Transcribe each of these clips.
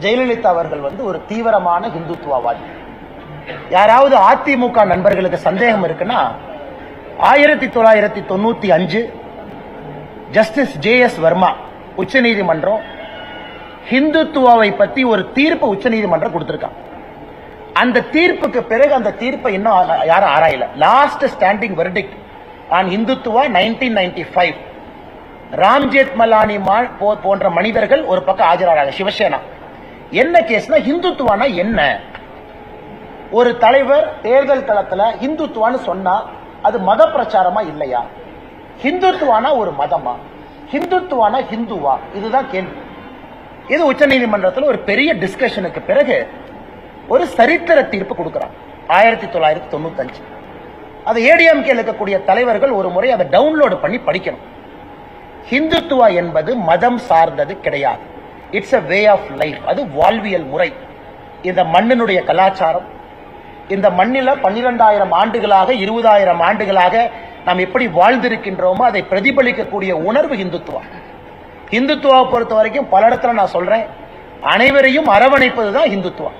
ஜெயலலிதா அவர்கள் வந்து ஒரு தீவிரமான ஹிந்துத்துவவாதி. யாராவது அதிமுக நண்பர்களுக்கு சந்தேகம் இருக்குன்னா ஆயிரத்தி தொள்ளாயிரத்தி தொண்ணூத்தி அஞ்சு ஜஸ்டிஸ் ஜே எஸ் வர்மா உச்சநீதிமன்றம் ஹிந்துத்துவாவை பத்தி ஒரு தீர்ப்பு உச்சநீதிமன்றம் கொடுத்திருக்காங்க. அந்த தீர்ப்புக்கு பிறகு அந்த தீர்ப்பை இன்னும் யாரும் ஆராயல. Last standing verdict on Hindutva nineteen ninety five Ramjeth Malani மா- போன்ற மனிதர்கள் ஒரு பக்கம் ஆஜராகிறாங்க. சிவசேனா. என்ன கேஸ்னா இந்துத்துவானா என்ன? ஒரு தலைவர் தேர்தல் தளத்துல இந்துத்துவான்னு சொன்னா அது மத பிரச்சாரமா இல்லையா? ஹிந்துத்துவானா ஒரு மதமா? ஹிந்துத்துவானா ஹிந்துவா? இதுதான் கேள்வி. இது உச்சநீதிமன்றத்தில் ஒரு பெரிய டிஸ்கஷனுக்கு பிறகு ஒரு சரித்திர தீர்ப்பு கொடுக்கிறான். ஆயிரத்தி தொள்ளாயிரத்தி தொண்ணூத்தஞ்சு. அது ஏடிஎம்கே இருக்கக்கூடிய தலைவர்கள் ஒரு முறை அதை டவுன்லோடு பண்ணி படிக்கணும். ஹிந்துத்துவா என்பது மதம் சார்ந்தது கிடையாது. It's a way of life அது வாழ்வியல் முறை. இந்த மண்ணினுடைய கலாச்சாரம் இந்த மண்ணில் பன்னிரெண்டாயிரம் ஆண்டுகளாக இருபதாயிரம் ஆண்டுகளாக நாம் எப்படி வாழ்ந்திருக்கின்றோமோ அதை பிரதிபலிக்கக்கூடிய உணர்வு இந்துத்துவம் இந்துத்துவாவை பொறுத்த வரைக்கும் பல இடத்துல நான் சொல்றேன். அனைவரையும் அரவணைப்பது தான் இந்துத்துவம்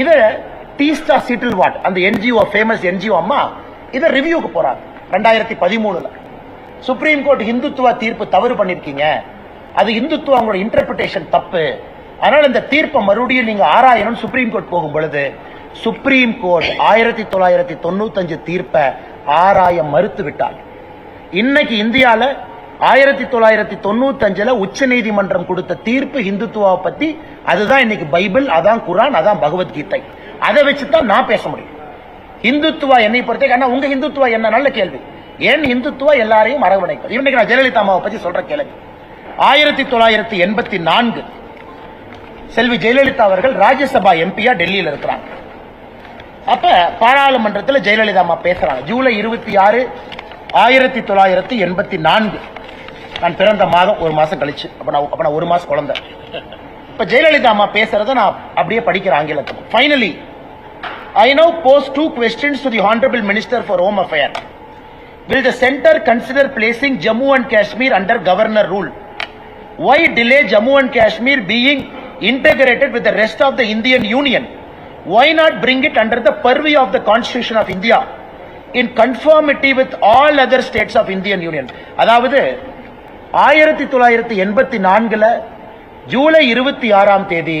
இதை டீஸ்டா சிட்டில் வாட் அந்த என்ஜிஓ ஃபேமஸ் என்ஜிஓ அம்மா இதை ரிவ்யூக்கு போறாங்க. ரெண்டாயிரத்தி பதிமூணுல. சுப்ரீம் கோர்ட் இந்துத்துவ தீர்ப்பு தவறு பண்ணிருக்கீங்க. அது இந்துத்துவா அவங்களோட இன்டர்பிரிட்டேஷன் தப்பு. அதனால இந்த தீர்ப்பை மறுபடியும் நீங்க ஆராயணும் சுப்ரீம் கோர்ட் போகும் பொழுது சுப்ரீம் கோர்ட் ஆயிரத்தி தொள்ளாயிரத்தி தொண்ணூத்தஞ்சு தீர்ப்பை ஆராய மறுத்து விட்டார். இன்னைக்கு இந்தியாவில் ஆயிரத்தி தொள்ளாயிரத்தி தொண்ணூத்தஞ்சுல உச்ச நீதிமன்றம் கொடுத்த தீர்ப்பு இந்துத்துவாவை பத்தி அதுதான் இன்னைக்கு பைபிள் அதான் குரான் அதான் பகவத்கீதை. அதை வச்சு தான் நான் பேச முடியும். இந்துத்துவா என்னை பொறுத்த ஆனா உங்க இந்துத்துவா என்ன? நல்ல கேள்வி. ஏன் இந்துத்துவா எல்லாரையும் அரவணைப்பது இன்னைக்கு நான் ஜெயலலிதா அம்மாவை பத்தி சொல்ற கேள்வி. ஆயிரத்தி தொள்ளாயிரத்தி எண்பத்தி நான்கு. செல்வி ஜெயலலிதா அவர்கள் ராஜ்யசபா எம்பியா டெல்லியில் இருக்கிறாங்க. அப்ப பாராளுமன்றத்தில் ஜெயலலிதா அம்மா பேசுறாங்க. ஜூலை இருபத்தி ஆறு ஆயிரத்தி தொள்ளாயிரத்தி எண்பத்தி நான்கு. நான் பிறந்த மாதம் ஒரு மாசம் கழிச்சு. அப்ப நான் அப்ப நான் ஒரு மாசம் குழந்தை. இப்ப ஜெயலலிதா அம்மா பேசுறத நான் அப்படியே படிக்கிறேன் ஆங்கிலத்தில் finally I know post two questions to the honourable minister for home affair will the centre consider placing Jammu and Kashmir under governor rule Why delay Jammu and Kashmir being integrated with the rest of the Indian Union? Why not bring it under the purview of the Constitution of India in conformity with all other states of Indian Union? அதாவது ஆயிரத்தி தொள்ளாயிரத்தி எண்பத்தி நான்குல ஜூலை இருபத்தி ஆறாம் தேதி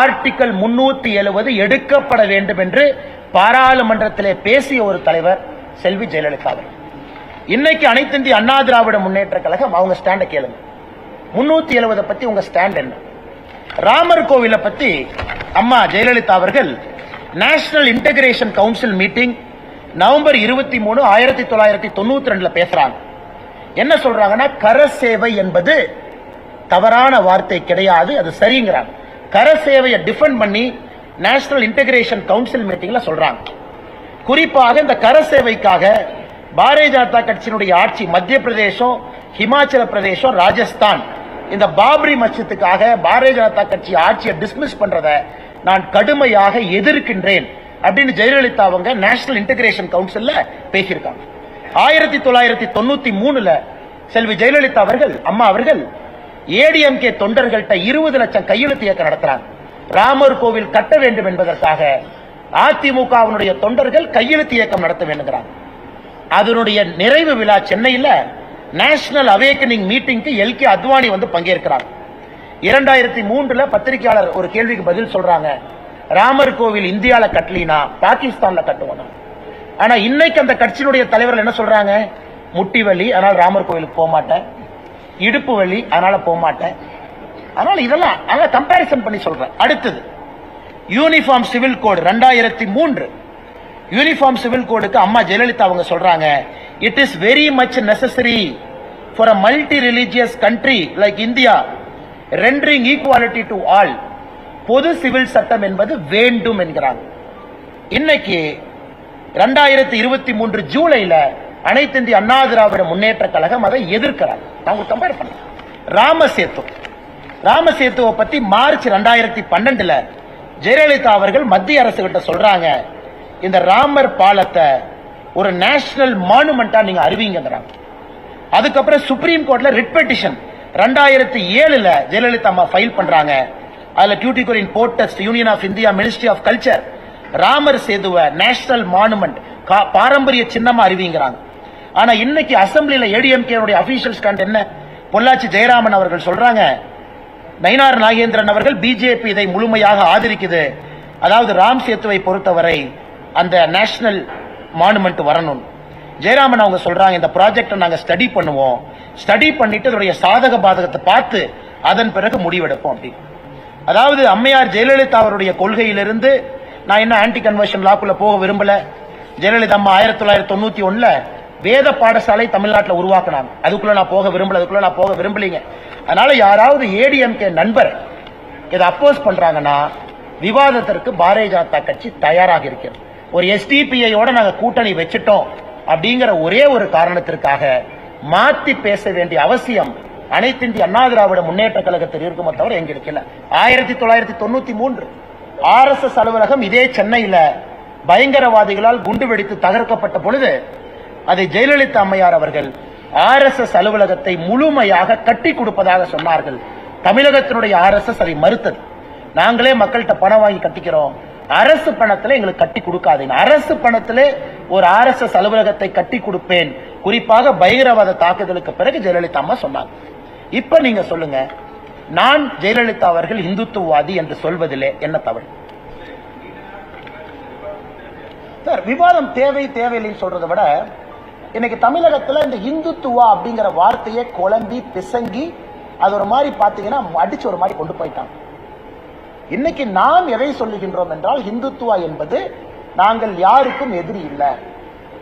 article முன்னூத்தி எழுபது எடுக்கப்பட வேண்டும் என்று பாராளுமன்றத்திலே பேசிய ஒரு தலைவர் செல்வி ஜெயலலிதா அவர்கள் இன்னைக்கு அனைத்து இந்திய அண்ணா திராவிட முன்னேற்ற கழகம் அவங்க ஸ்டாண்ட கேளுங்க முன்னூத்தி எழுபதை பத்தி உங்க ஸ்டாண்ட் என்ன? ராமர் கோவிலை பத்தி அம்மா ஜெயலலிதா அவர்கள் national integration council meeting November இருபத்தி மூணு ஆயிரத்தி தொள்ளாயிரத்தி தொண்ணூத்தி ரெண்டுல பேசுறாங்க. என்ன சொல்றாங்கன்னா கர சேவை என்பது தவறான வார்த்தை கிடையாது அது சரிங்கிறாங்க. கர சேவையை டிஃபெண்ட் பண்ணி நேஷனல் இன்டகிரேஷன் கவுன்சில் மீட்டிங்ல சொல்றாங்க. குறிப்பாக இந்த கர சேவைக்காக பாரதிய ஜனதா கட்சியினுடைய ஆட்சி மத்திய பிரதேசம் ஹிமாச்சல பிரதேசம் ராஜஸ்தான். இந்த பாபரி மச்சத்துக்காக பாரதிய ஜனதா கட்சி ஆட்சியை டிஸ்மிஸ் பண்றத நான் கடுமையாக எதிர்க்கின்றேன் அப்படின்னு ஜெயலலிதா அவங்க நேஷனல் இன்டகிரேஷன் கவுன்சில்ல பேசியிருக்காங்க. ஆயிரத்தி தொள்ளாயிரத்தி தொண்ணூத்தி மூணுல செல்வி ஜெயலலிதா அவர்கள் அம்மா அவர்கள் ஏடிஎம்கே தொண்டர்கள்ட்ட இருபது லட்சம் கையெழுத்து இயக்கம் நடத்துறாங்க. ராமர் கோவில் கட்ட வேண்டும் என்பதற்காக அதிமுகவினுடைய தொண்டர்கள் கையெழுத்து இயக்கம் நடத்த வேண்டுங்கிறாங்க. அதனுடைய நிறைவு விழா சென்னையில் நேஷனல் அவேக்கனிங் மீட்டிங்க்கு எல் கே அத்வானி வந்து பங்கேற்கிறாங்க இரண்டாயிரத்தி மூன்றுல பத்திரிகையாளர் ஒரு கேள்விக்கு பதில் சொல்றாங்க. ராமர் கோவில் இந்தியால கட்டலினா பாகிஸ்தான்ல கட்டுவோம் ஆனா இன்னைக்கு அந்த கட்சியினுடைய தலைவர்கள் என்ன சொல்றாங்க? முட்டி வலி அதனால ராமர் கோவிலுக்கு போக மாட்டேன். இடுப்பு வலி அதனால போக மாட்டேன். அதனால இதெல்லாம் அதனால கம்பாரிசன் பண்ணி சொல்றேன். அடுத்தது யூனிஃபார்ம் சிவில் கோடு ரெண்டாயிரத்தி மூன்று. யூனிஃபார்ம் சிவில் கோடுக்கு அம்மா ஜெயலலிதா அவங்க சொல்றாங்க. It is very much necessary for a multi religious country like India rendering equality to all பொது சிவில் சட்டம் என்பது வேண்டும் என்கிறாங்க இன்னைக்கு ரெண்டாயிரத்தி இருபத்தி மூன்று ஜூலைல அனைத்து இந்திய அண்ணா திராவிட முன்னேற்ற கழகம் அதை எதிர்க்கிறாங்க நான் கம்பேர் பண்ண ராமசேத்து. ராமசேத்துவை பத்தி மார்ச் ரெண்டாயிரத்தி பன்னெண்டுல ஜெயலலிதா அவர்கள் மத்திய அரசு கிட்ட சொல்றாங்க. இந்த ராமர் பாலத்தை ஒரு நேஷனல் மானுமெண்டா நீங்க அறிவிங்கிறாங்க அதுக்கப்புறம் சுப்ரீம் கோர்ட்ல ரிட் பெட்டிஷன் ரெண்டாயிரத்தி ஏழுல ஜெயலலிதா அம்மா ஃபைல் பண்றாங்க. அதுல Tuticorin port trust union of India ministry of culture Ramar சேதுவ national monument பாரம்பரிய சின்னமா அறிவிங்கிறாங்க. ஆனா இன்னைக்கு அசம்பிளியில ஏடிஎம்கே அபிஷியல் ஸ்டாண்ட் என்ன? பொள்ளாச்சி ஜெயராமன் அவர்கள் சொல்றாங்க. நயினார் நாகேந்திரன் அவர்கள் பிஜேபி இதை முழுமையாக ஆதரிக்குது. அதாவது ராம் சேத்துவை பொறுத்தவரை அந்த நேஷனல் மானுமெண்ட் வரணும். ஜெயராமன் அவங்க சொல்றாங்க இந்த ப்ராஜெக்டை நாங்க ஸ்டடி பண்ணுவோம். ஸ்டடி பண்ணிட்டு அதோடைய சாதக பாதகத்தை பார்த்து அதன் பிறகு முடிவெடுப்போம் அப்படி அதாவது அம்மையார் ஜெயலலிதா அவருடைய கொள்கையிலிருந்து நான் என்ன ஆன்டி கன்வர்ஷன் லாக்குள்ள போக விரும்பல. ஜெயலலிதா அம்மா ஆயிரத்தி தொள்ளாயிரத்தி தொண்ணூத்தி ஒண்ணுல வேத பாடசாலை தமிழ்நாட்டில் உருவாக்குனாங்க. அதுக்குள்ள நான் போக விரும்பல அதுக்குள்ள நான் போக விரும்பலீங்க. அதனால யாராவது ஏடிஎம்கே நண்பர் இதை அப்போஸ் பண்றாங்கன்னா விவாதத்திற்கு பாரதிய ஜனதா கட்சி தயாராக இருக்கிறது. ஒரு எஸ்டிபிஐயோட நாங்கள் கூட்டணி வச்சுட்டோம் அப்படிங்கிற ஒரே ஒரு காரணத்திற்காக மாற்றி பேச வேண்டிய அவசியம் அனைத்து இந்திய அண்ணா திராவிட முன்னேற்ற கழகத்தில் இருக்குமே தவிர எங்களுக்கு இல்ல. ஆயிரத்தி தொள்ளாயிரத்தி தொண்ணூத்தி மூன்று ஆர் எஸ் எஸ் அலுவலகம் இதே சென்னையில பயங்கரவாதிகளால் குண்டு வெடித்து தகர்க்கப்பட்ட பொழுது அதை ஜெயலலிதா அம்மையார் அவர்கள் ஆர் எஸ் எஸ் அலுவலகத்தை முழுமையாக கட்டி கொடுப்பதாக சொன்னார்கள். தமிழகத்தினுடைய ஆர் எஸ் எஸ் அதை மறுத்தது. நாங்களே மக்கள்கிட்ட பணம் வாங்கி கட்டிக்கிறோம். அரசு பணத்துல எங்களுக்கு கட்டி கொடுக்காதீங்க. அரசு பணத்திலே ஒரு ஆர் எஸ் எஸ் அலுவலகத்தை கட்டி கொடுப்பேன். குறிப்பாக பயங்கரவாத தாக்குதலுக்கு பிறகு ஜெயலலிதா அம்மா சொன்னாங்க. இப்ப நீங்க சொல்லுங்க நான் ஜெயலலிதா அவர்கள் இந்துத்துவவாதி என்று சொல்வதிலே என்ன தவறு? சார் விவாதம் தேவை தேவையில்லைன்னு சொல்றதை விட இன்னைக்கு தமிழகத்துல இந்த இந்துத்துவா அப்படிங்கிற வார்த்தையை குழம்பி பிசங்கி அது ஒரு மாதிரி பாத்தீங்கன்னா அடிச்சு ஒரு மாதிரி கொண்டு போயிட்டாங்க. இன்னைக்கு நாம் எதை சொல்லுகின்றோம் என்றால் ஹிந்துத்துவா என்பது நாங்கள் யாருக்கும் எதிரி இல்லை.